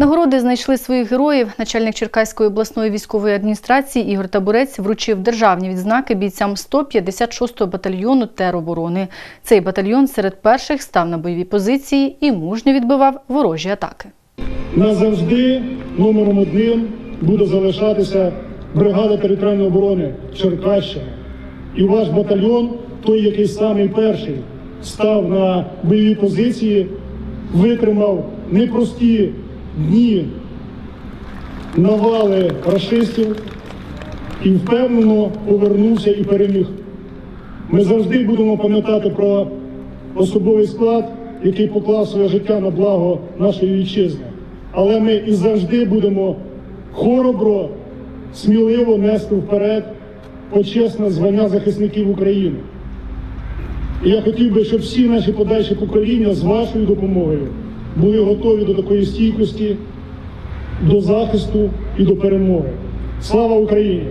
Нагороди знайшли своїх героїв. Начальник Черкаської обласної військової адміністрації Ігор Табурець вручив державні відзнаки бійцям 156-го батальйону тероборони. Цей батальйон серед перших став на бойові позиції і мужньо відбивав ворожі атаки. назавжди номером один буде залишатися бригада територіальної оборони Черкащина. І ваш батальйон, той, який самий перший став на бойові позиції, витримав непрості дні навали рашистів і впевнено повернувся і переміг. Ми завжди будемо пам'ятати про особовий склад, який поклав своє життя на благо нашої вітчизни. Але ми і завжди будемо хоробро, сміливо нести вперед почесне звання захисників України. І я хотів би, щоб всі наші подальші покоління з вашою допомогою були готові до такої стійкості, до захисту і до перемоги. Слава Україні!